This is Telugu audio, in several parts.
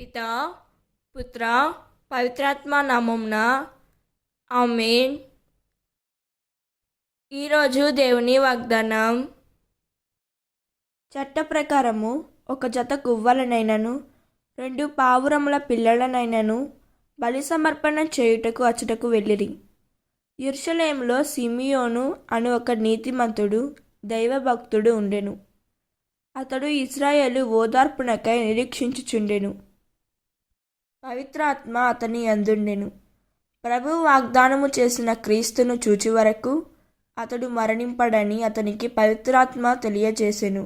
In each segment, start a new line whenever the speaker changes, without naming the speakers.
పిత పుత్ర పవిత్రాత్మ నామంన ఆమెన్. ఈరోజు దేవుని వాగ్దానం. చట్ట ప్రకారము ఒక జత గువ్వలనైనను రెండు పావురముల పిల్లలనైనను బలి సమర్పణ చేయుటకు అచ్చటకు వెళ్ళిరి. ఇర్షలేంలో సిమియోను అను ఒక నీతిమంతుడు దైవభక్తుడు ఉండెను. అతడు ఇస్రాయేలు ఓదార్పునకై నిరీక్షించుచుండెను. పవిత్రాత్మ అతని అందుండెను ప్రభు వాగ్దానము చేసిన క్రీస్తును చూచి వరకు అతడు మరణింపడని అతనికి పవిత్రాత్మ తెలియజేసెను.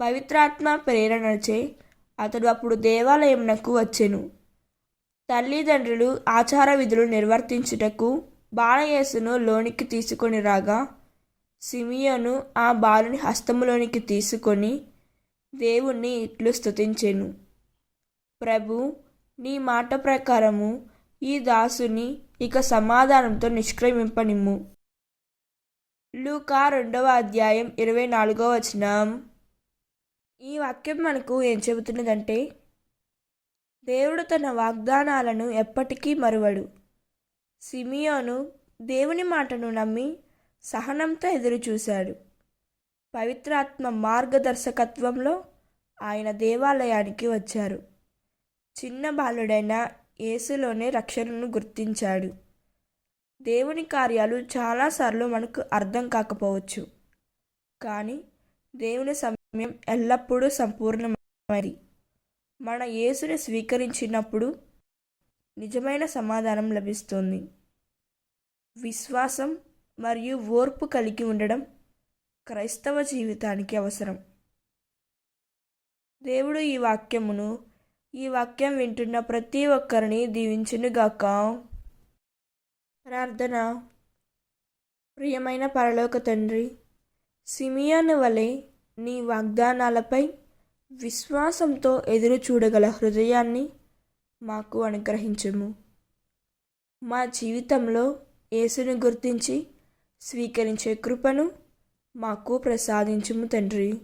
పవిత్రాత్మ ప్రేరణచే అతడు అప్పుడు దేవాలయమునకు వచ్చెను. తల్లిదండ్రులు ఆచార విధులు నిర్వర్తించుటకు బాలయేసును లోనికి తీసుకొని రాగా సిమియోను ఆ బాలుని హస్తములోనికి తీసుకొని దేవుణ్ణి ఇట్లు స్తుతించెను. ప్రభు నీ మాట ప్రకారము ఈ దాసుని ఇక సమాధానంతో నిష్క్రమింపనిమ్ము. లూకా రెండవ అధ్యాయం ఇరవై నాలుగవ వచనం. ఈ వాక్యం మనకు ఏం చెబుతున్నదంటే దేవుడు తన వాగ్దానాలను ఎప్పటికీ మరువడు. సిమియోను దేవుని మాటను నమ్మి సహనంతో ఎదురుచూశాడు. పవిత్రాత్మ మార్గదర్శకత్వంలో ఆయన దేవాలయానికి వచ్చారు. చిన్న బాలుడైన యేసులోనే రక్షణను గుర్తించాడు. దేవుని కార్యాలు చాలాసార్లు మనకు అర్థం కాకపోవచ్చు. కానీ దేవుని సమయం ఎల్లప్పుడూ సంపూర్ణమైనది. మన యేసుని స్వీకరించినప్పుడు నిజమైన సమాధానం లభిస్తుంది. విశ్వాసం మరియు ఓర్పు కలిగి ఉండడం క్రైస్తవ జీవితానికి అవసరం. దేవుడు ఈ వాక్యమును ఈ వాక్యం వింటున్న ప్రతి ఒక్కరిని దీవించునుగాక. ప్రార్థన. ప్రియమైన పరలోక తండ్రి సిమియాను వలె నీ వాగ్దానాలపై విశ్వాసంతో ఎదురు చూడగల హృదయాన్ని మాకు అనుగ్రహించము. మా జీవితంలో యేసును గుర్తించి స్వీకరించే కృపను మాకు ప్రసాదించుము తండ్రి.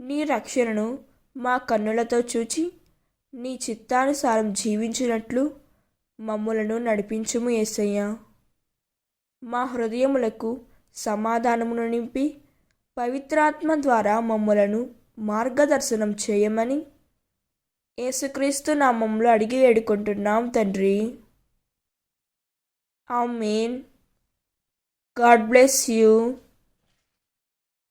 నీ రక్షణను మా కన్నులతో చూచి నీ చిత్తానుసారం జీవించినట్లు మమ్ములను నడిపించుము యేసయ్య మా హృదయములకు సమాధానమును నింపి పవిత్రాత్మ ద్వారా మమ్ములను మార్గదర్శనం చేయమని యేసుక్రీస్తు నామంలో అడిగి వేడుకుంటున్నాం తండ్రి. ఆమెన్. God bless you.